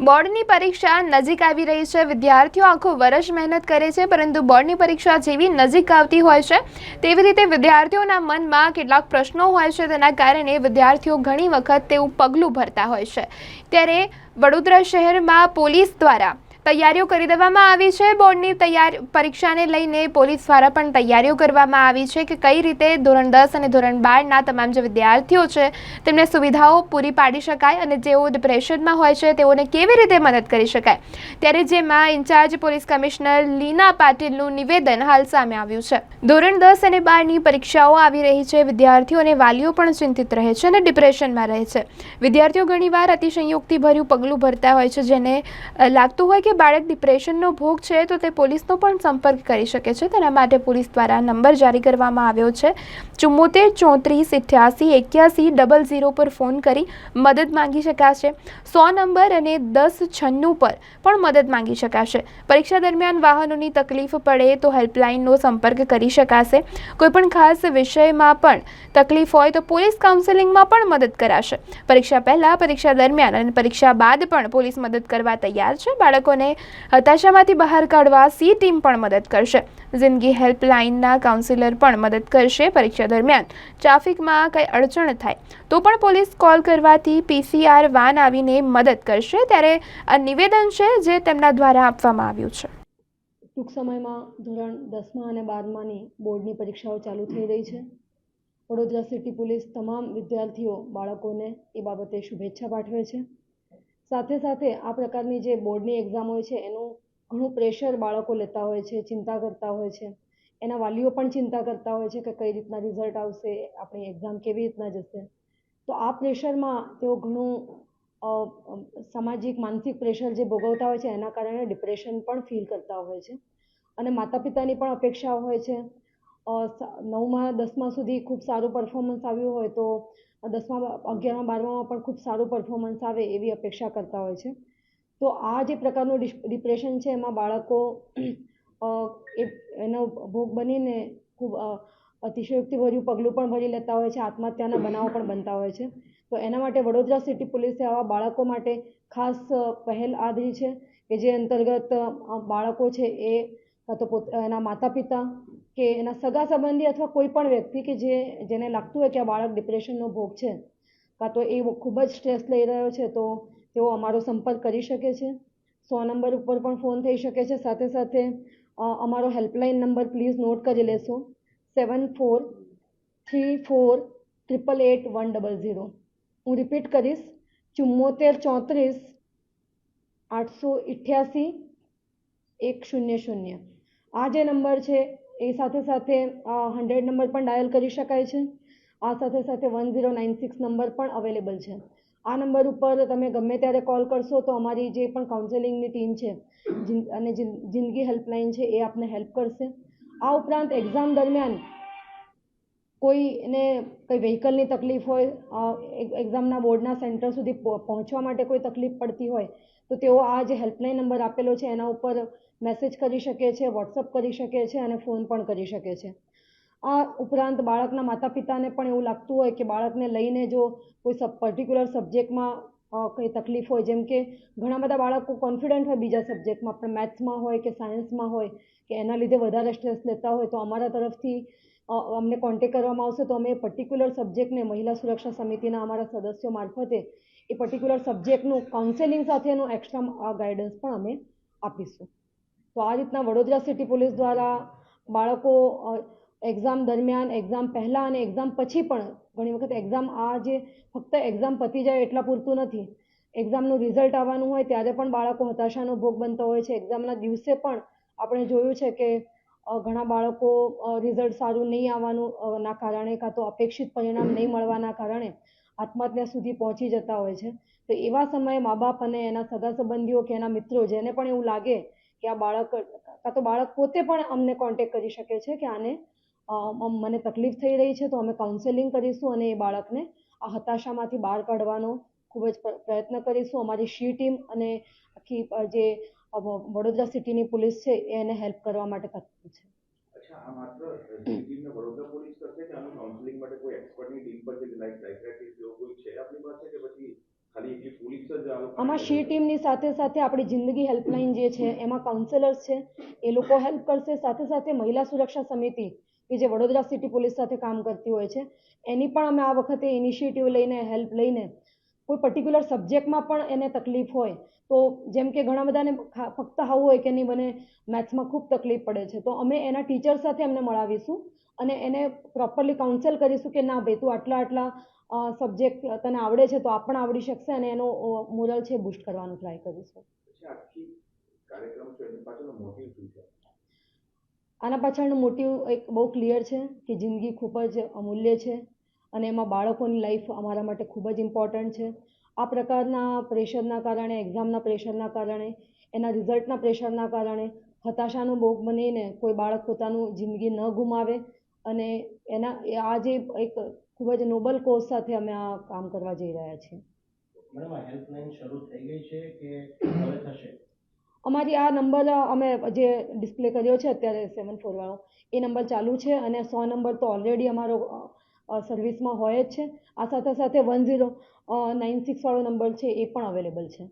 બોર્ડની પરીક્ષા નજીક આવી રહી છે. વિદ્યાર્થીઓ આખું વર્ષ મહેનત કરે છે, પરંતુ બોર્ડની પરીક્ષા જેવી નજીક આવતી હોય છે. તેવી રીતે વિદ્યાર્થીઓના મનમાં કેટલાક પ્રશ્નો હોય છે, તેના કારણે વિદ્યાર્થીઓ ઘણી વખત તેવું પગલું ભરતા હોય છે. ત્યારે વડોદરા શહેરમાં પોલીસ દ્વારા તૈયારીઓ કરી દેવામાં આવી છે. બોર્ડની તૈયાર, પરીક્ષાને લઈને પોલીસ દ્વારા પણ તૈયારીઓ કરવામાં આવી છે કે કઈ રીતે ધોરણ દસ અને ધોરણ બારના તમામ જે વિદ્યાર્થીઓ છે, તેમને સુવિધાઓ પૂરી પાડી શકાય અને જેઓ ડિપ્રેશનમાં હોય છે, તેઓને કેવી રીતે મદદ કરી શકાય? ત્યારે જેમાં ઇન્ચાર્જ પોલીસ કમિશનર લીના પાટીલનું નિવેદન હાલ સામે આવ્યું છે. ધોરણ દસ અને બારની પરીક્ષાઓ આવી રહી છે. વિદ્યાર્થીઓ અને વાલીઓ પણ ચિંતિત રહે છે અને ડિપ્રેશનમાં રહે છે. વિદ્યાર્થીઓ ઘણીવાર અતિશયોક્તિભર્યું પગલું ભરતા હોય છે, જેને લાગતું હોય કે બાળક ડિપ્રેશનનો ભોગ છે તો તે પોલીસનો પણ સંપર્ક કરી શકે છે. તેના માટે પોલીસ દ્વારા નંબર જારી કરવામાં આવ્યો છે. ચુમ્મોતેર, ચોત્રીસ, ઇઠ્યાસી, એક્યાસી, ડબલ ઝીરો પર ફોન કરી મદદ માંગી શકાશે. સો નંબર અને દસ છન્નું પર પણ મદદ માંગી શકાશે. પરીક્ષા દરમિયાન વાહનોની તકલીફ પડે તો હેલ્પલાઇનનો સંપર્ક કરી શકાશે. કોઈપણ ખાસ વિષયમાં પણ તકલીફ હોય તો પોલીસ કાઉન્સેલિંગમાં પણ મદદ કરાશે. પરીક્ષા પહેલાં, પરીક્ષા દરમિયાન અને પરીક્ષા બાદ પણ પોલીસ મદદ કરવા તૈયાર છે. બાળકોને હતાશામાંથી બહાર કાઢવા સી ટીમ પણ મદદ કરશે. જિંદગી હેલ્પલાઇનના કાઉન્સિલર પણ મદદ કરશે પરીક્ષા દરમિયાન. ટ્રાફિકમાં કંઈ અડચણ થાય, તો પણ પોલીસ કોલ કરવાથી પીસીઆર વાન આવીને મદદ કરશે ત્યારે આ નિવેદન છે જે તેમના દ્વારા આપવામાં આવ્યું છે. ટૂંક સમયમાં ધોરણ દસમા અને બારમાની બોર્ડની પરીક્ષાઓ ચાલુ થઈ રહી છે. વડોદરા સિટી પોલીસ તમામ વિદ્યાર્થીઓ, બાળકોને એ બાબતે શુભેચ્છા પાઠવે છે. સાથે સાથે આ પ્રકારની જે બોર્ડની એક્ઝામ હોય છે, એનું ઘણું પ્રેશર બાળકો લેતા હોય છે, ચિંતા કરતા હોય છે. એના વાલીઓ પણ ચિંતા કરતા હોય છે કે કઈ રીતના રિઝલ્ટ આવશે, આપણી એક્ઝામ કેવી રીતના જશે. તો આ પ્રેશરમાં તેઓ ઘણું સામાજિક, માનસિક પ્રેશર જે ભોગવતા હોય છે, એના કારણે ડિપ્રેશન પણ ફીલ કરતા હોય છે. અને માતા પિતાની પણ અપેક્ષા હોય છે નવમા, દસમા સુધી ખૂબ સારું પરફોર્મન્સ આવ્યું હોય તો દસમા, અગિયારમા, બારમામાં પણ ખૂબ સારું પરફોર્મન્સ આવે એવી અપેક્ષા કરતા હોય છે. તો આ જે પ્રકારનું ડિપ્રેશન છે એમાં બાળકો એનો ભોગ બનીને ખૂબ અતિશયોક્તિભર્યું પગલું પણ ભરી લેતા હોય છે, આત્મહત્યાના બનાવો પણ બનતા હોય છે. તો એના માટે વડોદરા સિટી પોલીસે આવા બાળકો માટે ખાસ પહેલ આદરી છે કે જે અંતર્ગત બાળકો છે એ, કાં તો પોત, એના માતા પિતા કે એના સગા સંબંધી અથવા કોઈ પણ વ્યક્તિ કે જે, જેને લાગતું હોય કે આ બાળક ડિપ્રેશનનો ભોગ છે, કાં તો એ ખૂબ જ સ્ટ્રેસ લઈ રહ્યો છે, તો તેઓ અમારો સંપર્ક કરી શકે છે. સો નંબર ઉપર પણ ફોન થઈ શકે છે. સાથે સાથે અમારો હેલ્પલાઇન નંબર પ્લીઝ નોટ કરી લેશો. Seven four three four triple eight one double zero હું રિપીટ કરીશ. ચુમ્મોતેર ચોત્રીસ આઠસો ઇઠ્યાસી એક શૂન્ય શૂન્ય. આ જે નંબર છે એ સાથે સાથે હંડ્રેડ નંબર પણ ડાયલ કરી શકાય છે. આ સાથે સાથે one zero nine six number પણ અવેલેબલ છે. આ નંબર ઉપર તમે ગમે ત્યારે કોલ કરશો તો અમારી જે પણ કાઉન્સેલિંગની ટીમ છે અને જિંદગી હેલ્પલાઇન છે એ આપને હેલ્પ કરશે. આ ઉપરાંત એક્ઝામ દરમિયાન કોઈને કંઈ વ્હીકલની તકલીફ હોય એક્ઝામના બોર્ડના સેન્ટર સુધી પહોંચવા માટે કોઈ તકલીફ પડતી હોય, તો તેઓ આ જે હેલ્પલાઇન નંબર આપેલો છે એના ઉપર મેસેજ કરી શકે છે, વોટ્સઅપ કરી શકે છે અને ફોન પણ કરી શકે છે. આ ઉપરાંત બાળકના માતા પિતાને પણ એવું લાગતું હોય કે બાળકને લઈને જો કોઈ સબ પર્ટિક્યુલર સબ્જેક્ટમાં કંઈ તકલીફ હોય, જેમ કે ઘણા બધા બાળકો કોન્ફિડન્ટ હોય બીજા સબ્જેક્ટમાં પણ મેથ્સમાં હોય કે સાયન્સમાં હોય, કે એના લીધે વધારે સ્ટ્રેસ લેતા હોય, તો અમારા તરફથી અમને કોન્ટેક કરવામાં આવશે, તો અમે પર્ટિક્યુલર સબ્જેક્ટને મહિલા સુરક્ષા સમિતિના અમારા સદસ્યો મારફતે એ પર્ટિક્યુલર સબ્જેક્ટનું કાઉન્સેલિંગ સાથેનું એક્સ્ટ્રા ગાઈડન્સ પણ અમે આપીશું. તો આ રીતના વડોદરા સિટી પોલીસ દ્વારા બાળકો એક્ઝામ દરમિયાન એક્ઝામ પહેલાં અને એક્ઝામ પછી પણ ઘણી વખત એક્ઝામ આ જે ફક્ત એક્ઝામ પતી જાય એટલા પૂરતું નથી. એક્ઝામનું રિઝલ્ટ આવવાનું હોય ત્યારે પણ બાળકો હતાશાનો ભોગ બનતા હોય છે. એક્ઝામના દિવસે પણ આપણે જોયું છે કે ઘણા બાળકો રિઝલ્ટ સારું નહીં આવવાનું ના કારણે કાં તો અપેક્ષિત પરિણામ નહીં મળવાના કારણે આત્મહત્યા સુધી પહોંચી જતા હોય છે. તો એવા સમયે મા બાપ અને એના સગા સંબંધીઓ કે એના મિત્રો જેને પણ એવું લાગે કે આ બાળક, કાં તો બાળક પોતે પણ અમને કોન્ટેક કરી શકે છે કે આને મને તકલીફ થઈ રહી છે તો અમે કાઉન્સેલિંગ કરીશું અને એ બાળકને આ હતાશામાંથી બહાર કાઢવાનો ખૂબ જ પ્રયત્ન કરીશું. અમારી શી ટીમ અને આખી જે વડોદરા સિટીની પોલીસ છે એને હેલ્પ કરવા માટે તત્પર છે. વડોદરા પોલીસ કરશે કે કાઉન્સેલિંગ માટે કોઈ એક્સપર્ટની ટીમ પર લાઈક સાયક્રેટિસ્ટ જેવો કોઈ છે આપની પાસે કે પછી ખાલી એકલી પોલીસ જ બધા આ લોકો આમાં શી ટીમની સાથે સાથે આપણી જિંદગી હેલ્પલાઇન જે છે એમાં કાઉન્સેલર્સ છે એ લોકો હેલ્પ કરશે. સાથે સાથે મહિલા સુરક્ષા સમિતિ કે જે વડોદરા સિટી પોલીસ સાથે કામ કરતી હોય છે એની પણ અમે આ વખતે ઇનિશિયેટિવ લઈને હેલ્પ લઈને કોઈ પર્ટિક્યુલર સબ્જેક્ટમાં પણ એને તકલીફ હોય તો જેમ કે ઘણા બધાને ફક્ત આવું હોય કે નહીં મને મેથ્સમાં ખૂબ તકલીફ પડે છે તો અમે એના ટીચર સાથે એમને મળાવીશું અને એને પ્રોપરલી કાઉન્સેલ કરીશું કે ના ભાઈ તું આટલા આટલા સબ્જેક્ટ તને આવડે છે તો આ પણ આવડી શકશે અને એનો મોરલ છે બુસ્ટ કરવાનું ટ્રાય કરીશું આના પાછળનું મોટિવ એક બહુ ક્લિયર છે કે જિંદગી ખૂબ જ અમૂલ્ય છે અને એમાં બાળકોની લાઈફ અમારા માટે ખૂબ જ ઇમ્પોર્ટન્ટ છે. આ પ્રકારના પ્રેશરના કારણે એક્ઝામના પ્રેશરના કારણે એના રિઝલ્ટના પ્રેશરના કારણે હતાશાનો ભોગ બનીને કોઈ બાળક પોતાનું જિંદગી ન ગુમાવે અને એના આ જે એક ખૂબ જ નોબલ કોઝ સાથે અમે આ કામ કરવા જઈ રહ્યા છીએ. અમારી આ નંબર અમે જે ડિસ્પ્લે કર્યો છે અત્યારે સેવન ફોર વાળો એ નંબર ચાલુ છે અને સો નંબર તો ઓલરેડી અમારો સર્વિસમાં હોય જ છે. આ સાથે સાથે વન ઝીરો નાઇન સિક્સ વાળો નંબર છે એ પણ અવેલેબલ છે.